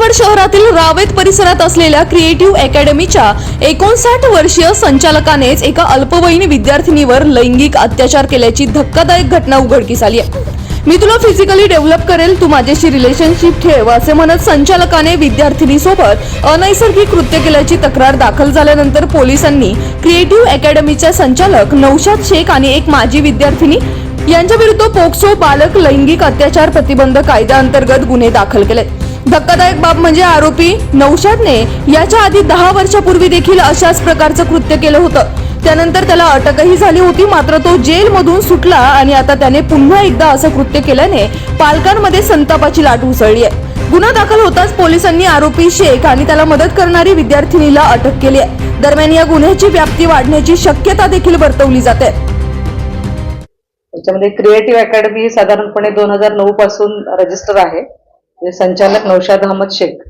सावंतवाड शहरातील रावेत परिसरात असलेल्या क्रिएटिव्ह अकॅडमीच्या एकोणसाठ वर्षीय संचालकानेच एका अल्पवयीन विद्यार्थिनीवर लैंगिक अत्याचार केल्याची धक्कादायक घटना उघडकीस आली आहे. मी तुला फिजिकली डेव्हलप करेल तू माझ्याशी रिलेशनशिप ठेव असे म्हणत संचालकाने विद्यार्थिनीसोबत अनैसर्गिक कृत्य केल्याची तक्रार दाखल झाल्यानंतर पोलिसांनी क्रिएटिव्ह अकॅडमीच्या संचालक नौशाद शेख आणि एक माजी विद्यार्थिनी यांच्या विरुद्ध पोक्सो बालक लैंगिक अत्याचार प्रतिबंध कायद्याअंतर्गत गुन्हे दाखल केले धक्कादायक बाब म्हणजे आरोपी नौशादने याच्या आधी दहा वर्षापूर्वी देखील अशाच प्रकारचं कृत्य केलं होतं. त्यानंतर त्याला अटकही झाली होती मात्र तो जेलमधून सुटला आणि आता त्याने पुन्हा एकदा असं कृत्य केल्याने पालकांमध्ये संतापाची लाट उसळली आहे. गुन्हा दाखल होताच पोलिसांनी आरोपी शेख आणि त्याला मदत करणारी विद्यार्थिनीला अटक केली आहे. दरम्यान या गुन्ह्याची व्याप्ती वाढण्याची शक्यता देखील वर्तवली जाते. त्याच्यामध्ये क्रिएटिव्ह अकॅडमी साधारणपणे दोन हजार नऊ पासून रजिस्टर आहे. संचालक नौशाद अहमद शेख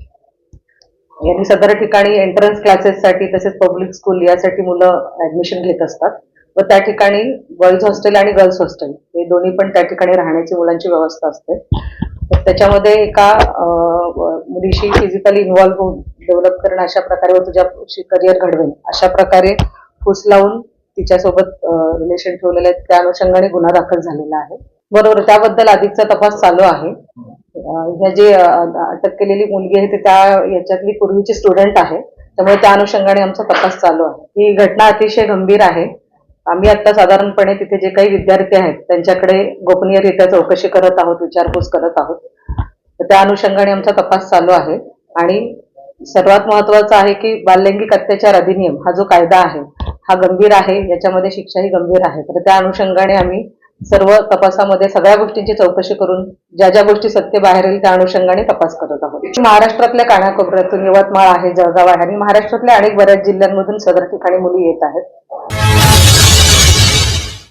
यांनी सदर ठिकाणी एंट्रन्स क्लासेससाठी तसेच पब्लिक स्कूल यासाठी मुलं ऍडमिशन घेत असतात. व त्या ठिकाणी बॉईज हॉस्टेल आणि गर्ल्स हॉस्टेल हे दोन्ही पण त्या ठिकाणी राहण्याची मुलांची व्यवस्था असते. तर त्याच्यामध्ये एका मुलीशी फिजिकली इन्व्हॉल्व्ह होऊन डेव्हलप करणं अशा प्रकारे व तुझ्या करिअर घडवेल. अशा प्रकारे फुस लावून तिच्यासोबत रिलेशन ठेवलेले आहेत. त्या अनुषंगाने गुन्हा दाखल झालेला आहे. बरोबर त्याबद्दल आधीचा तपास चालू आहे. ह्या जी अटक केलेली मुलगी आहे ती त्या याच्यातली पूर्वीची स्टुडंट आहे. त्यामुळे त्या अनुषंगाने आमचा तपास चालू आहे. ही घटना अतिशय गंभीर आहे. आम्ही आता साधारणपणे तिथे जे काही विद्यार्थी आहेत त्यांच्याकडे गोपनीयरित्या चौकशी करत आहोत विचारपूस करत आहोत. तर त्या अनुषंगाने आमचा तपास चालू आहे. आणि सर्वात महत्वाचं आहे की बाललैंगिक अत्याचार अधिनियम हा जो कायदा आहे हा गंभीर आहे. याच्यामध्ये शिक्षाही गंभीर आहे. तर त्या अनुषंगाने आम्ही सर्व तपासामध्ये सगळ्या गोष्टींची चौकशी करून ज्या ज्या गोष्टी सत्य बाहेर येईल त्या अनुषंगाने तपास करत आहोत. महाराष्ट्रातल्या कानाकोपऱ्यातून यवतमाळ आहे जळगाव आहे आणि महाराष्ट्रातल्या अनेक बऱ्याच जिल्ह्यांमधून सदर ठिकाणी मुली येत आहेत.